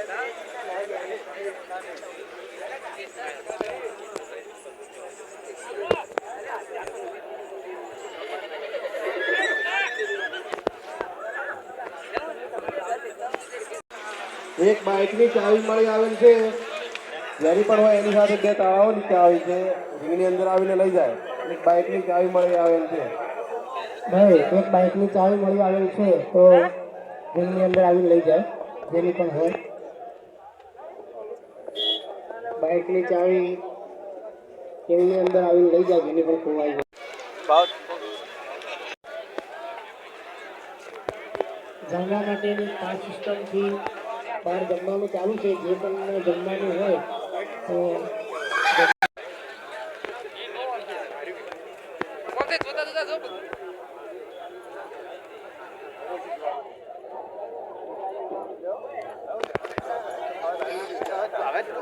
એક બાઇકની ચાવી મળી આવેલ છે. જ્યારે પણ હોય એની સાથે બે તાળાઓની ચાવી છે. રિંગની અંદર આવીને લઈ જાય. એક બાઇકની ચાવી મળી આવેલ છે. ભાઈ, એક બાઇકની ચાવી મળી આવેલ છે, તો રિંગની અંદર આવીને લઈ જાય. જેની પણ હોય. બાઇકની ચાવી એની અંદર આવીને લઈ જાય જેની પણ ખોવાઈ જાય જમવા માટેની પાંચ સિસ્ટમથી બહાર જમવાનું ચાલુ છે જે પણ જમવાનું હોય તો